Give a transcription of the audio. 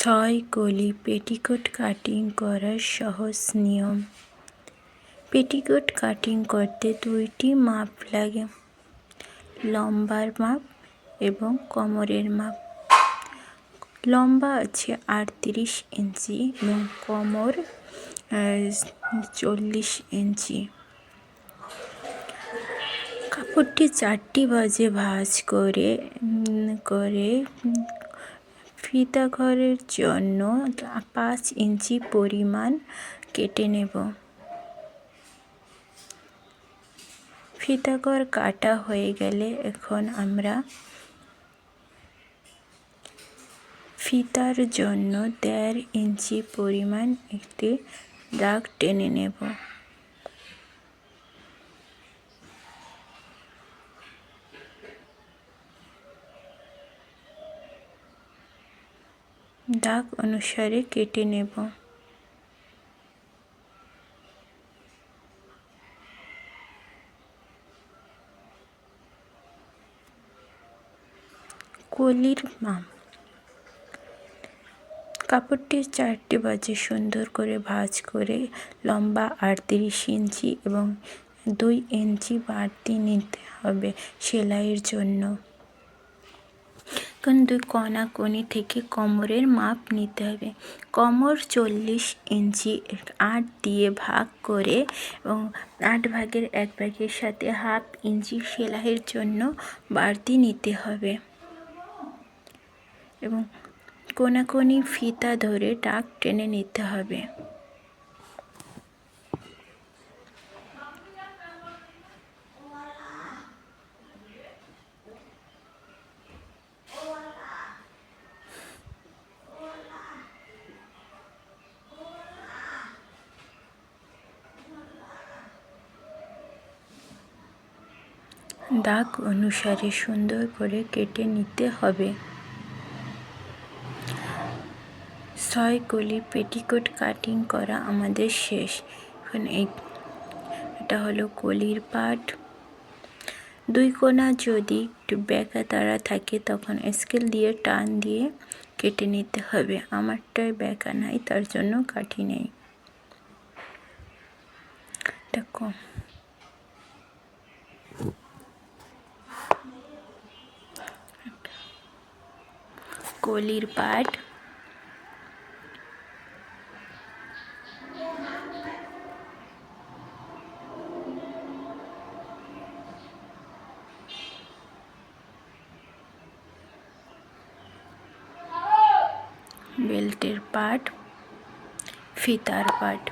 ছয় কলি petticoat cutting করার সহজ নিয়ম। পেটিকোট কাটিং করতে দুইটি মাপ লাগে, লম্বার মাপ এবং কোমরের মাপ। লম্বা আছে আটত্রিশ ইঞ্চি এবং কোমর চল্লিশ ইঞ্চি। কাপড়টি চারটি বাজে ভাঁজ করে করে ফিতা ঘরের জন্য পাঁচ ইঞ্চি পরিমাণ কেটে নেব। ফিতাঘর কাটা হয়ে গেলে এখন আমরা ফিতার জন্য দেড় ইঞ্চি পরিমাণ একটি দাগ টেনে নেব। দাগ অনুসারে কেটে নেব। কলির মাপ কাপড়টি চারটি বাজে সুন্দর করে ভাঁজ করে লম্বা আটত্রিশ ইঞ্চি এবং দুই ইঞ্চি বাড়তি নিতে হবে সেলাইয়ের জন্য। কারণ দুই কণি থেকে কোমরের মাপ নিতে হবে। কোমর চল্লিশ ইঞ্চি, আট দিয়ে ভাগ করে এবং আট ভাগের এক ভাগের সাথে হাফ ইঞ্চি সেলাইয়ের জন্য বাড়তি নিতে হবে। এবং কোনাকোনি ফিতা ধরে টাক টেনে নিতে হবে। দাগ অনুসারে সুন্দর করে কেটে নিতে হবে। ছয় কলি পেটিকোট কাটিং করা আমাদের শেষ। এখন এটা হলো কলির পাট। দুই কোনা যদি একটু বেঁকা তারা থাকে, তখন স্কেল দিয়ে টান দিয়ে কেটে নিতে হবে। আমারটায় বেঁকা নাই, তার জন্য কাটি নেই। এটা কম। কলির পাট বেল্টের পাট ফিতার পাট